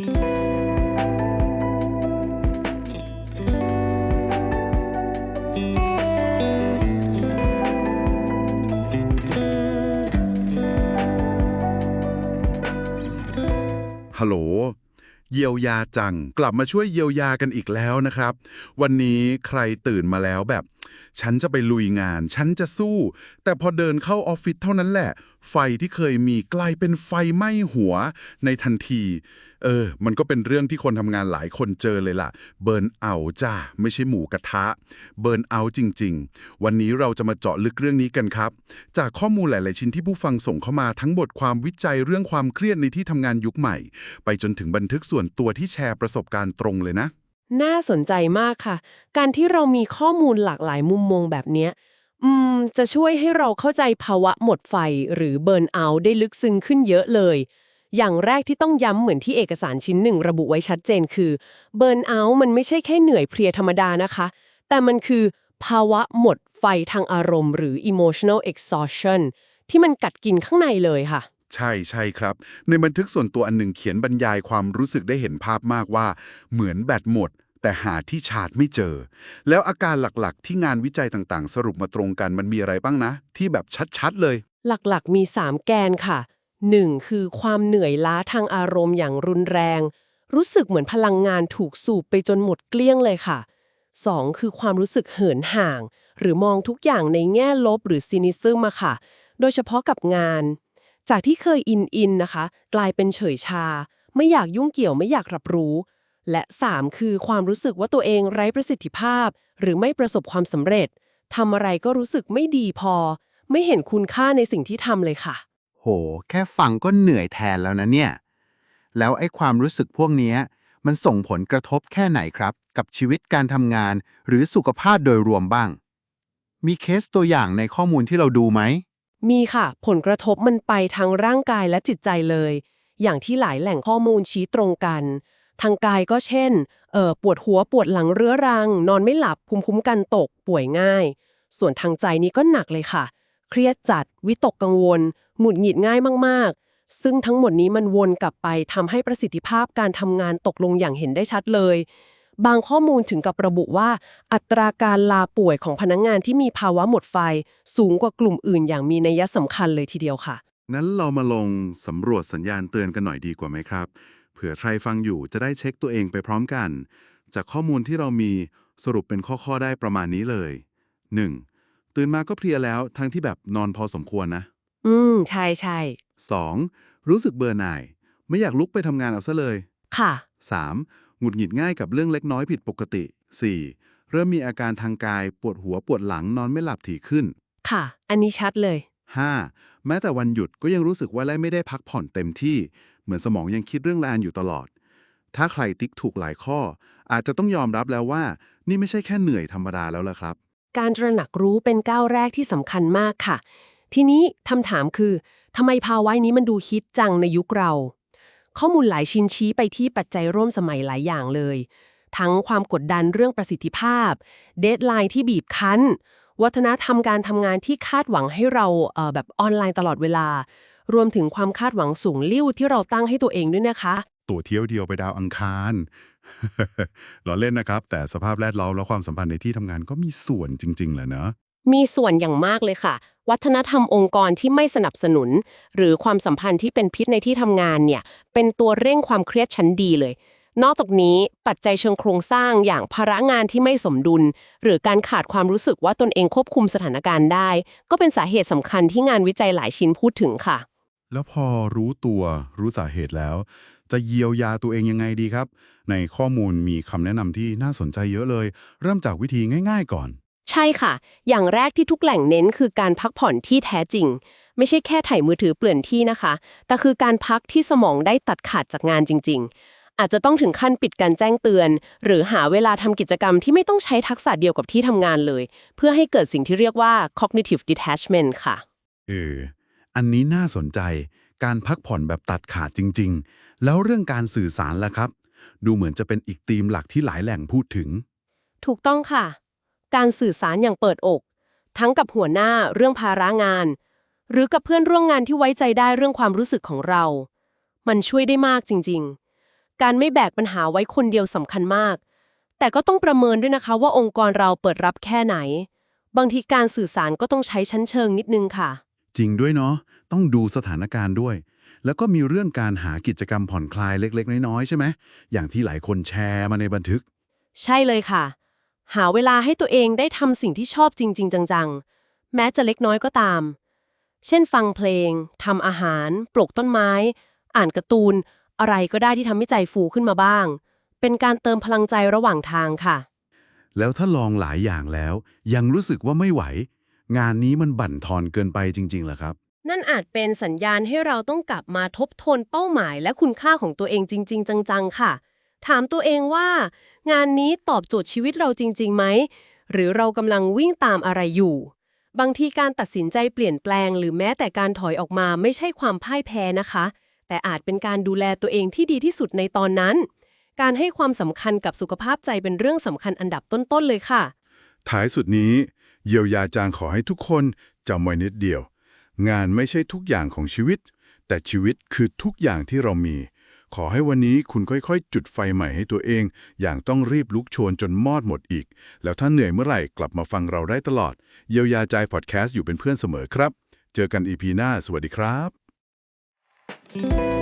ฮัลโหลเยียวยาจัง กลับมาช่วยเยียวยากันอีกแล้วนะครับ วันนี้ใครตื่นมาแล้วแบบ ฉันจะไปลุยงาน ฉันจะสู้ แต่พอเดินเข้าออฟฟิศเท่านั้นแหละ ไฟที่เคยมีกลายเป็นไฟไหม้หัวในทันที เออ มันก็เป็นเรื่องที่คนทำงานหลายคนเจอเลยล่ะ เบิร์นเอาจ้า ไม่ใช่หมูกระทะ เบิร์นเอาจริง ๆ วันนี้เราจะมาเจาะลึกเรื่องนี้กันครับ จากข้อมูลหลาย ๆ ชิ้นที่ผู้ฟังส่งเข้ามาทั้งบทความวิจัยเรื่องความเครียดในที่ทำงานยุคใหม่ ไปจนถึงบันทึกส่วนตัวที่แชร์ประสบการณ์ตรงเลยนะ น่าสนใจมากค่ะ การที่เรามีข้อมูลหลากหลายมุมมองแบบนี้อืมจะช่วยให้เราเข้าใจภาวะหมดไฟหรือเบิร์นเอาท์ได้ลึกซึ้งขึ้นเยอะเลย อย่างแรกที่ต้องย้ำเหมือนที่เอกสารชิ้นหนึ่งระบุไว้ชัดเจนคือเบิร์นเอาท์มันไม่ใช่แค่เหนื่อยเพลียธรรมดานะคะ แต่มันคือภาวะหมดไฟทางอารมณ์หรือ emotional exhaustion ที่มันกัดกินข้างในเลยค่ะ ใช่ใช่ครับ ในบันทึกส่วนตัวอันหนึ่งเขียนบรรยายความรู้สึกได้เห็นภาพมากว่า เหมือนแบตหมด แต่หาที่ชาร์จไม่เจอ แล้วอาการหลักๆ ที่งานวิจัยต่างๆ สรุปมาตรงกันมันมีอะไรบ้างนะ ที่แบบชัดๆเลย หลักๆ มี 3 แกนค่ะ 1. คือความเหนื่อยล้าทางอารมณ์อย่างรุนแรง รู้สึกเหมือนพลังงานถูกสูบไปจนหมดเกลี้ยงเลยค่ะ 2. คือความรู้สึกเหินห่าง หรือมองทุกอย่างในแง่ลบหรือซินิซึมอะค่ะ โดยเฉพาะกับงาน จากที่เคยอินอินนะคะ กลายเป็นเฉยชา ไม่อยากยุ่งเกี่ยวไม่อยากรับรู้ และ 3. คือความรู้สึกว่าตัวเองไร้ประสิทธิภาพ หรือไม่ประสบความสำเร็จทำอะไรก็รู้สึกไม่ดีพอ ไม่เห็นคุณค่าในสิ่งที่ทำเลยค่ะ โห แค่ฟังก็เหนื่อยแทนแล้วนะเนี่ย แล้วไอ้ความรู้สึกพวกนี้มันส่งผลกระทบแค่ไหนครับ กับชีวิตการทำงาน หรือสุขภาพโดยรวมบ้าง มีเคสตัวอย่างในข้อมูลที่เราดูไหม มีค่ะ ผลกระทบมันไปทั้งร่างกายและจิตใจเลย อย่างที่หลายแหล่งข้อมูลชี้ตรงกัน ทางกายก็เช่นเออปวดหัวปวดหลังเรื้อรัง นอนไม่หลับภูมิคุ้มกันตกป่วยง่าย ส่วนทางใจนี้ก็หนักเลยค่ะ เครียดจัด วิตกกังวล หงุดหงิดง่ายมากๆ ซึ่งทั้งหมดนี้มันวนกลับไปทำให้ประสิทธิภาพการทำงานตกลงอย่างเห็นได้ชัดเลย บางข้อมูลถึงกับระบุว่า อัตราการลาป่วยของพนักงงานที่มีภาวะหมดไฟ สูงกว่ากลุ่มอื่นอย่างมีนัยสำคัญเลยทีเดียวค่ะ นั้นเรามาลงสำรวจสัญญาณเตือนกันหน่อยดีกว่าไหมครับ เผื่อใครฟังอยู่จะได้เช็คตัวเองไปพร้อมกัน จากข้อมูลที่เรามีสรุปเป็นข้อๆได้ประมาณนี้เลย 1. ตื่นมาก็เพลียแล้วทั้งที่แบบนอนพอสมควรนะ อืม ใช่ใช่ 2. รู้สึกเบื่อหน่าย ไม่อยากลุกไปทำงานเอาซะเลย ค่ะ 3. หงุดหงิดง่ายกับเรื่องเล็กน้อยผิดปกติ 4. เริ่มมีอาการทางกายปวดหัวปวดหลังนอนไม่หลับถี่ขึ้น ค่ะ อันนี้ชัดเลย 5. แม้แต่วันหยุดก็ยังรู้สึกว่าไล่ไม่ได้พักผ่อนเต็มที่ เหมือนสมองยังคิดเรื่องงานอยู่ตลอด ถ้าใครติ๊กถูกหลายข้อ อาจจะต้องยอมรับแล้วว่า นี่ไม่ใช่แค่เหนื่อยธรรมดาแล้วล่ะครับ การตระหนักรู้เป็นก้าวแรกที่สำคัญมากค่ะ ทีนี้คำถามคือทำไมภาวะนี้มันดูฮิตจังในยุคเรา ข้อมูลหลายชิ้นชี้ไปที่ปัจจัยร่วมสมัยหลายอย่างเลย ทั้งความกดดันเรื่องประสิทธิภาพ เดทไลน์ที่บีบคั้น วัฒนธรรมการทำงานที่คาดหวังให้เราเแบบออนไลน์ตลอดเวลา รวมถึงความคาดหวังสูงลิ่วที่เราตั้งให้ตัวเองด้วยนะคะ ตัวเที่ยวเดียวไปดาวอังคารเราเล่นนะครับ แต่สภาพแวดล้อมและความสัมพันธ์ในที่ทำงานก็มีส่วนจริงๆแหละเนอะ มีส่วนอย่างมากเลยค่ะ วัฒนธรรมองค์กรที่ไม่สนับสนุน หรือความสัมพันธ์ที่เป็นพิษในที่ทำงานเนี่ย เป็นตัวเร่งความเครียดชั้นดีเลย นอกจากนี้ปัจจัยเชิงโครงสร้างอย่างภาระงานที่ไม่สมดุล หรือการขาดความรู้สึกว่าตนเองควบคุมสถานการณ์ได้ ก็เป็นสาเหตุสำคัญที่งานวิจัยหลายชิ้นพูดถึงค่ะ แล้วพอรู้ตัวรู้สาเหตุแล้ว จะเยียวยาตัวเองยังไงดีครับ ในข้อมูลมีคำแนะนำที่น่าสนใจเยอะเลย เริ่มจากวิธีง่าย ๆ ก่อน ใช่ค่ะ อย่างแรกที่ทุกแหล่งเน้นคือการพักผ่อนที่แท้จริง ไม่ใช่แค่ถ่ายมือถือเปลี่ยนที่นะคะ แต่คือการพักที่สมองได้ตัดขาดจากงานจริง ๆ อาจจะต้องถึงขั้นปิดการแจ้งเตือน หรือหาเวลาทำกิจกรรมที่ไม่ต้องใช้ทักษะเดียวกับที่ทำงานเลย เพื่อให้เกิดสิ่งที่เรียกว่า cognitive detachment ค่ะ เออ อันนี้น่าสนใจ การพักผ่อนแบบตัดขาดจริง ๆ แล้วเรื่องการสื่อสารล่ะครับ ดูเหมือนจะเป็นอีกธีมหลักที่หลายแหล่งพูดถึง ถูกต้องค่ะ การสื่อสารอย่างเปิดอก ทั้งกับหัวหน้าเรื่องภาระงาน หรือกับเพื่อนร่วมงานที่ไว้ใจได้เรื่องความรู้สึกของเรา มันช่วยได้มากจริงการไม่แบกปัญหาไว้คนเดียวสำคัญมาก แต่ก็ต้องประเมินด้วยนะคะว่าองค์กรเราเปิดรับแค่ไหน บางทีการสื่อสารก็ต้องใช้ชั้นเชิงนิดนึงค่ะ จริงด้วยเนาะต้องดูสถานการณ์ด้วย แล้วก็มีเรื่องการหากิจกรรมผ่อนคลายเล็ก ๆ น้อยๆใช่ไหมอย่างที่หลายคนแชร์มาในบันทึก ใช่เลยค่ะ หาเวลาให้ตัวเองได้ทำสิ่งที่ชอบจริง ๆ จังๆ แม้จะเล็กน้อยก็ตาม เช่นฟังเพลงทำอาหาร ปลูกต้นไม้ อ่านการ์ตูน อะไรก็ได้ที่ทำให้ใจฟูขึ้นมาบ้าง เป็นการเติมพลังใจระหว่างทางค่ะ แล้วถ้าลองหลายอย่างแล้ว ยังรู้สึกว่าไม่ไหว งานนี้มันบั่นทอนเกินไปจริงๆเหรอครับ นั่นอาจเป็นสัญญาณให้เราต้องกลับมาทบทวนเป้าหมายและคุณค่าของตัวเองจริง ๆ จังๆ ค่ะ ถามตัวเองว่า งานนี้ตอบโจทย์ชีวิตเราจริงๆไหม หรือเรากำลังวิ่งตามอะไรอยู่ บางทีการตัดสินใจเปลี่ยนแปลง หรือแม้แต่การถอยออกมาไม่ใช่ความพ่ายแพ้นะคะ แต่อาจเป็นการดูแลตัวเองที่ดีที่สุดในตอนนั้น การให้ความสำคัญกับสุขภาพใจเป็นเรื่องสำคัญอันดับต้นๆเลยค่ะ ท้ายสุดนี้ เยียวยาจางขอให้ทุกคนจำไว้นิดเดียว งานไม่ใช่ทุกอย่างของชีวิต แต่ชีวิตคือทุกอย่างที่เรามี ขอให้วันนี้คุณค่อยๆ จุดไฟใหม่ให้ตัวเอง อย่างต้องรีบลุกโชนจนมอดหมดอีก แล้วถ้าเหนื่อยเมื่อไหร่กลับมาฟังเราได้ตลอด เยียวยาใจพอดแคสต์อยู่เป็นเพื่อนเสมอครับ เจอกันอีพีหน้า สวัสดีครับ